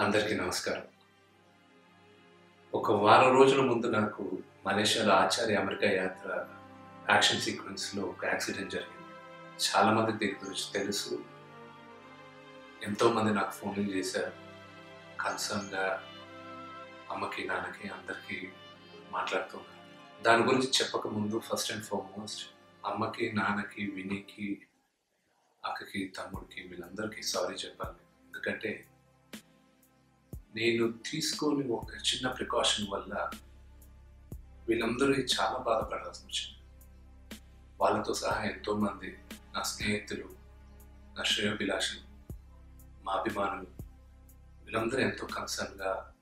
అందరికీ నమస్కారం. ఒక వారం రోజుల ముందు నాకు మలేషియాలో ఆచార్య అమెరికా యాత్ర యాక్షన్ సీక్వెన్స్లో ఒక యాక్సిడెంట్ జరిగింది. చాలామంది దీని గురించి తెలుసు. ఎంతోమంది నాకు ఫోన్లు చేశారు. కన్సర్న్గా అమ్మకి నాన్నకి అందరికీ మాట్లాడుతున్నారు దాని గురించి చెప్పకముందు ఫస్ట్ అండ్ ఫార్మోస్ట్ అమ్మకి నాన్నకి వినికి అక్కకి తమ్ముడికి వీళ్ళందరికీ సారీ చెప్పాలి. ఎందుకంటే నేను తీసుకొని ఒక చిన్న ప్రికాషన్ వల్ల వీళ్ళందరూ చాలా బాధపడాల్సి వచ్చింది. వాళ్ళతో సహా ఎంతోమంది నా స్నేహితులు నా శ్రేయోభిలాషులు మా అభిమానులు వీళ్ళందరూ ఎంతో కన్సర్న్గా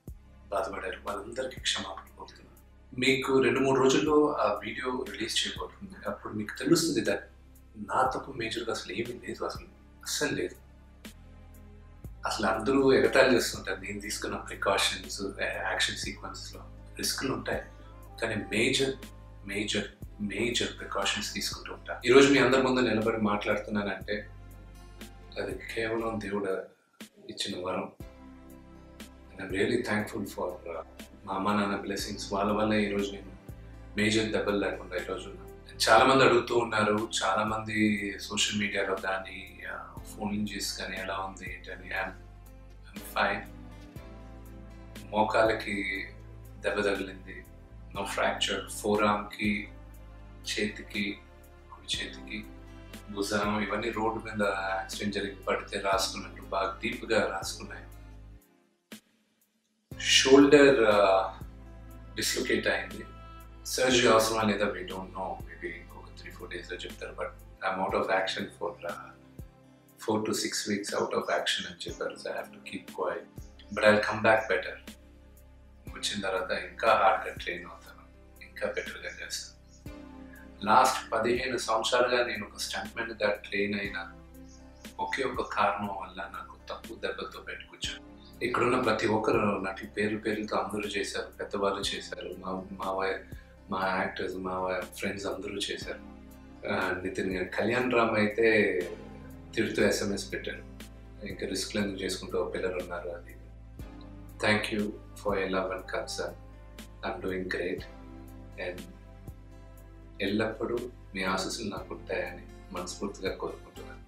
బాధపడారు. వాళ్ళందరికీ క్షమాపణ కోరుతున్నాను. మీకు రెండు మూడు రోజుల్లో ఆ వీడియో రిలీజ్ చేయబోతుంది. అప్పుడు మీకు తెలుస్తుంది దట్ నా తప్పు మేజర్గా అసలు ఏమీ లేదు. అసలు అస్సలు లేదు. అసలు అందరూ ఎగతాళి చేస్తుంటారు. నేను తీసుకున్న ప్రికాషన్స్ యాక్షన్ సీక్వెన్స్లో రిస్క్లు ఉంటాయి. కానీ మేజర్ మేజర్ మేజర్ ప్రికాషన్స్ తీసుకుంటూ ఉంటాను ఈరోజు మీ అందరి ముందు నిలబడి మాట్లాడుతున్నానంటే అది కేవలం దేవుడు ఇచ్చిన వరం. ఐఎమ్ రియలీ థ్యాంక్ఫుల్ ఫర్ మా అమ్మ నాన్న బ్లెస్సింగ్స్ వాళ్ళ వల్ల ఈరోజు నేను మేజర్ దెబ్బలు లేకుండా ఈరోజు చాలామంది అడుగుతూ ఉన్నారు చాలామంది సోషల్ మీడియాలో కానీ ఫోన్ చేసి కానీ ఎలా ఉంది ఏంటని ఫైన్ మోకాలకి దెబ్బ తగిలింది. నో ఫ్రాక్చర్ ఫోర్ ఆర్మ్కి చేతికి కుడి చేతికి భుజం ఇవన్నీ రోడ్డు మీద యాక్సిడెంట్ జరిగి పడితే రాసుకున్నట్టు బాగా డీప్గా రాసుకున్నాయి. షోల్డర్ డిస్లొకేట్ uh, అయింది. సర్జరీ అవసరం లేదా? వీ డోంట్ నో మేబీ ఒక త్రీ ఫోర్ డేస్లో చెప్తారు. But I'm out of action for four to six weeks out of action అని చెప్పారు so I have to keep quiet but I come back better వచ్చిన తర్వాత ఇంకా హార్డ్గా ట్రైన్ అవుతాను. ఇంకా బెటర్గా చేస్తాను. లాస్ట్ పదిహేను సంవత్సరాలుగా నేను ఒక స్టంట్మెన్గా ట్రైన్ అయిన ఒకే ఒక కారణం వల్ల నాకు తప్పు దెబ్బతో పెట్టుకొచ్చాను ఇక్కడున్న ప్రతి ఒక్కరు నాటి పేరు పేరుతో అందరూ చేశారు పెద్దవాళ్ళు చేశారు మా మా మా యాక్టర్స్ మా ఫ్రెండ్స్ అందరూ చేశారు. నితిన్ కళ్యాణ్ రామ్ అయితే తిడుతూ ఎస్ఎంఎస్ పెట్టారు ఇంకా రిస్క్లు ఎందుకు చేసుకుంటూ పిల్లలు ఉన్నారు అది. Thank you for a love and concern I'm doing great and ఎల్లప్పుడూ మీ ఆశీస్సులు నాకు ఉంటాయని మనస్ఫూర్తిగా కోరుకుంటున్నాను.